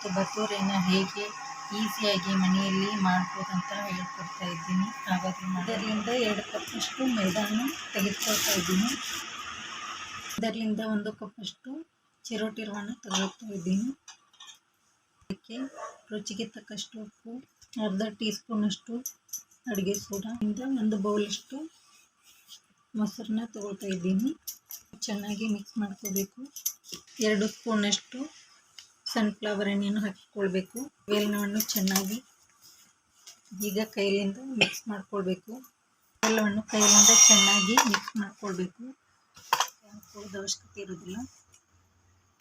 ಮತ್ತು ಬತೂರೆನ ಹೇಗೆ ಈಸಿಯಾಗಿ ಮನೆಯಲ್ಲಿ ಮಾಡ್ಬೋದು ಅಂತ ಹೇಳ್ಕೊಡ್ತಾ ಇದ್ದೀನಿ. ಹಾಗಾಗಿ ಅದರಿಂದ ಎರಡು ಕಪ್ಪಷ್ಟು ಮೈದಾನ ತೆಗೆದುಕೊಳ್ತಾ ಇದ್ದೀನಿ. ಇದರಿಂದ ಒಂದು ಕಪ್ಪಷ್ಟು ಚಿರೋಟಿ ರವನ್ನು ತಗೊಳ್ತಾ ಇದ್ದೀನಿ. ಅದಕ್ಕೆ ರುಚಿಗೆ ತಕ್ಕಷ್ಟು ಉಪ್ಪು, ಅರ್ಧ ಟೀ ಸ್ಪೂನಷ್ಟು ಅಡುಗೆ ಇಂದ ಒಂದು ಬೌಲಷ್ಟು ಮೊಸರನ್ನ ತಗೊಳ್ತಾ ಇದ್ದೀನಿ. ಚೆನ್ನಾಗಿ ಮಿಕ್ಸ್ ಮಾಡ್ಕೋಬೇಕು. ಎರಡು ಸ್ಪೂನಷ್ಟು ಸನ್ಫ್ಲವರ್ ಎಣ್ಣೆಯನ್ನು ಹಾಕಿಕೊಳ್ಬೇಕು. ಬೇಲನವನ್ನು ಚೆನ್ನಾಗಿ ಈಗ ಕೈಲಿಂದ ಮಿಕ್ಸ್ ಮಾಡ್ಕೊಳ್ಬೇಕು. ಎಲ್ಲವನ್ನು ಕೈಲಿಂದ ಚೆನ್ನಾಗಿ ಮಿಕ್ಸ್ ಮಾಡ್ಕೊಳ್ಬೇಕು. ಹಾಕೊಳ್ಳೋದು ಅವಶ್ಯಕತೆ ಇರೋದಿಲ್ಲ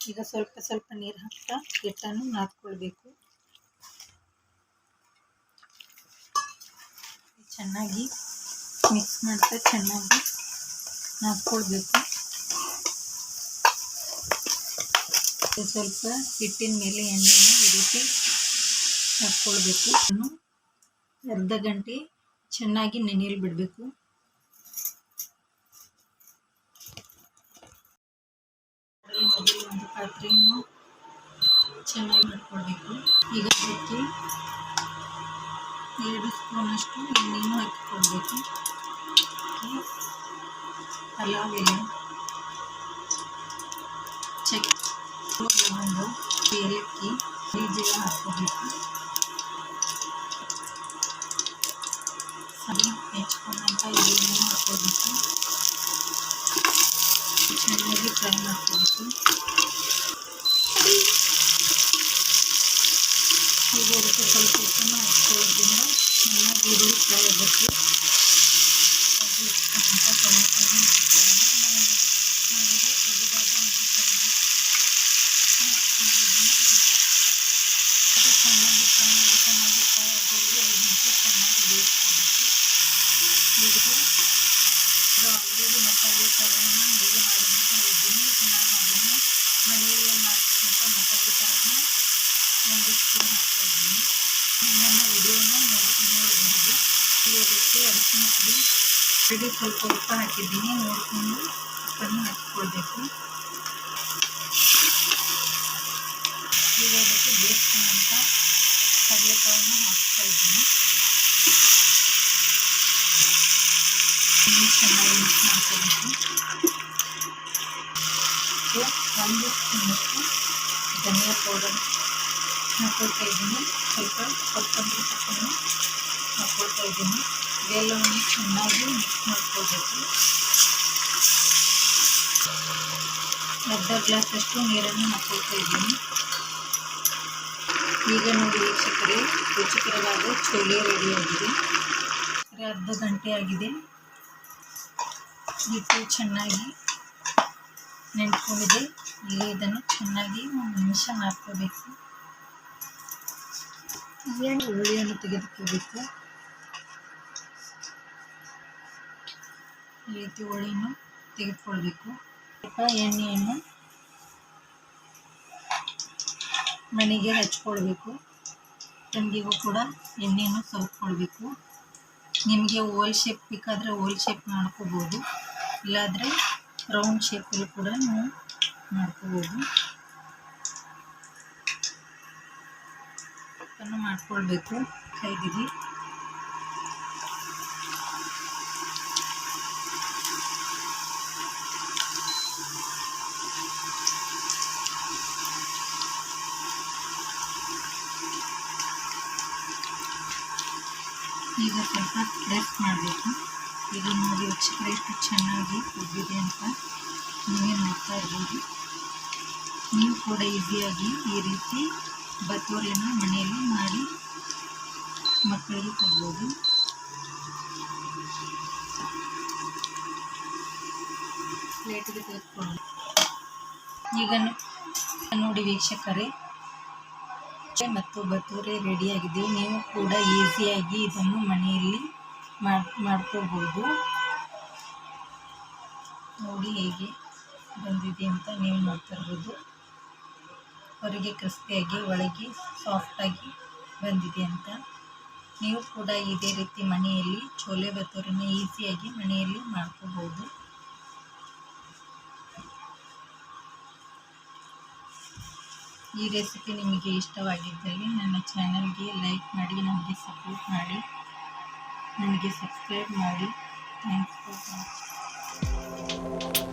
ಈಗ ಸ್ವಲ್ಪ ಸ್ವಲ್ಪ ನೀರು ಹಾಕ್ತಾ ಹಿಟ್ಟನ್ನು ನಾದ್ಕೊಳ್ಬೇಕು. ಚೆನ್ನಾಗಿ ಮಿಕ್ಸ್ ಮಾಡ್ತಾ ಚೆನ್ನಾಗಿ ನಾದ್ಕೊಳ್ಬೇಕು. ಸ್ವಲ್ಪ ಹಿಟ್ಟಿನ ಮೇಲೆ ಎಣ್ಣೆಯನ್ನು ಈ ರೀತಿ ಹಾಕ್ಕೊಳ್ಬೇಕು ಇನ್ನು ಅರ್ಧ ಗಂಟೆ ಚೆನ್ನಾಗಿ ನೆನೆಯಲು ಬಿಡಬೇಕು ಮೊದಲು ಒಂದು ಪಾತ್ರೆಯನ್ನು ಚೆನ್ನಾಗಿ ಮಾಡ್ಕೊಳ್ಬೇಕು ಈಗ ಅದಕ್ಕೆ ಎರಡು ಸ್ಪೂನಷ್ಟು ಎಣ್ಣೆಯನ್ನು ಹಾಕಿಕೊಳ್ಬೇಕು ಪಲಾವ್ ಎಲೆ ಚಕ್ಕೆ इसको हम लोग पेरे की लीजिएगा आपको देखिए सभी पेज को मैं लीजिएगा आपको देखिए छानने की ट्राई आपको देखिए गोल के कल करके मैं आपको दूँगा छानना ज़रूर ट्राई देखिए टमाटर ಒಂದು ಸ್ಪೂನ್ ಹಾಕ್ತಾ ಇದ್ದೀನಿ ನನ್ನ ವಿಡಿಯೋನ ನೋಡಿ ನೋಡಬಹುದು ಈ ಅದಕ್ಕೆ ಅರಿಶಿನ ಪುಡಿ ಆಲ್ರೆಡಿ ಸ್ವಲ್ಪ ಉಪ್ಪು ಹಾಕಿದ್ದೀನಿ ನೋಡಿಕೊಂಡು ಉಪ್ಪನ್ನು ಹಾಕಿಕೊಳ್ಬೇಕು ಈಗ ಅದಕ್ಕೆ ಬೇಯಿಸ್ಕೊಂಡಂಥ ಕಡಲೆಕಾಯನ್ನು ಹಾಕ್ತಾ ಇದ್ದೀನಿ ಇನ್ನೂ ಚೆನ್ನಾಗಿ ಮಿಕ್ಸ್ ಮಾಡ್ಕೋಬೇಕು ಒಂದು ಸ್ಪೂನಷ್ಟು ಧನಿಯಾ ಪೌಡರ್ ಹಾಕೊಳ್ತಾ ಇದ್ದೀನಿ. ಸ್ವಲ್ಪ ಕೊತ್ತಂಬರಿ ಸೊಪ್ಪನ್ನು ಹಾಕೊಳ್ತಾ ಇದ್ದೀನಿ. ಇವೆಲ್ಲವನ್ನು ಚೆನ್ನಾಗಿ ಮಿಕ್ಸ್ ಮಾಡ್ಕೋಬೇಕು. ಅರ್ಧ ಗ್ಲಾಸಷ್ಟು ನೀರನ್ನು ಹಾಕೊಳ್ತಾ ಇದ್ದೀನಿ. ಈಗ ನೋಡಿ ವೀಕ್ಷಕರೇ, ರುಚಿಕರವಾದ ಚೋಲೆ ರೆಡಿಯಾಗಿದೆ. ಅರ್ಧ ಗಂಟೆ ಆಗಿದೆ. ಹಿಟ್ಟು ಚೆನ್ನಾಗಿ ನೆಂಟ್ಕೊಂಡಿದೆ ಈಗ ಇದನ್ನು ಚೆನ್ನಾಗಿ ಒಂದು ನಿಮಿಷ ನಾದ್ಕೋಬೇಕು ಹುಳಿಯನ್ನು ತೆಗೆದುಕೊಳ್ಬೇಕು ಈ ರೀತಿ ಹುಳಿಯನ್ನು ತೆಗೆದುಕೊಳ್ಬೇಕು. ಸ್ವಲ್ಪ ಎಣ್ಣೆಯನ್ನು ಮನೆಗೆ ಹಚ್ಕೊಳ್ಬೇಕು. ತಂಗಿಗೂ ಕೂಡ ಎಣ್ಣೆಯನ್ನು ಸವರ್ಕೊಳ್ಬೇಕು ನಿಮಗೆ ಓಲ್ ಶೇಪ್ ಬೇಕಾದರೆ ಓಲ್ ಶೇಪ್ ಮಾಡ್ಕೋಬೋದು. ಇಲ್ಲಾದರೆ ರೌಂಡ್ ಶೇಪಲ್ಲಿ ಕೂಡ ನೀವು ಮಾಡ್ಕೋಬೋದು. ಮಾಡ್ಕೊಳ್ಬೇಕು ಕೈದಿಗೆ ಈಗ ಸ್ವಲ್ಪ ಪ್ರೆಸ್ ಮಾಡಬೇಕು. ಈಗ ನೋಡಿ ವೀಕ್ಷಕರೇ ಎಷ್ಟು ಚೆನ್ನಾಗಿ ಕುದ್ದಿದೆ ಅಂತ ನೀವೇ ನೋಡ್ತಾ ಇರ್ಬೋದು ನೀವು ಕೂಡ ಈಸಿಯಾಗಿ ಈ ರೀತಿ ಬತ್ತೋರಿಯನ್ನು ಮನೆಯಲ್ಲಿ ಮಾಡಿ ಮಕ್ಕಳಿಗೆ ಕೊಡ್ಬೋದು. ಪ್ಲೇಟಿಗೆ ತೆಗೆದುಕೊಂಡು ಈಗ ನೋಡಿ ವೀಕ್ಷಕರೇ, ಮತ್ತು ಬತ್ತೂರೆ ರೆಡಿಯಾಗಿದೆ ನೀವು ಕೂಡ ಈಸಿಯಾಗಿ ಇದನ್ನು ಮನೆಯಲ್ಲಿ ಮಾಡಿ ಮಾಡ್ಕೋಬೋದು ನೋಡಿ ಹೇಗೆ ಬಂದಿದೆ ಅಂತ ನೀವು ನೋಡ್ತಾ ಇರ್ಬೋದು. ಹೊರಗೆ ಕ್ರಿಸ್ಪಿಯಾಗಿ, ಒಳಗೆ ಸಾಫ್ಟಾಗಿ ಬಂದಿದೆ ಅಂತ. ನೀವು ಕೂಡ ಇದೇ ರೀತಿ ಮನೆಯಲ್ಲಿ ಚೋಲೆ ಬತ್ತೂರನ್ನು ಈಸಿಯಾಗಿ ಮನೆಯಲ್ಲಿ ಮಾಡ್ಕೋಬೋದು. ಈ ರೆಸಿಪಿ ನಿಮಗೆ ಇಷ್ಟವಾಗಿದ್ದಲ್ಲಿ ನನ್ನ ಚಾನಲ್ಗೆ ಲೈಕ್ ಮಾಡಿ ನನಗೆ ಸಪೋರ್ಟ್ ಮಾಡಿ ನನಗೆ ಸಬ್ಸ್ಕ್ರೈಬ್ ಮಾಡಿ. Thank you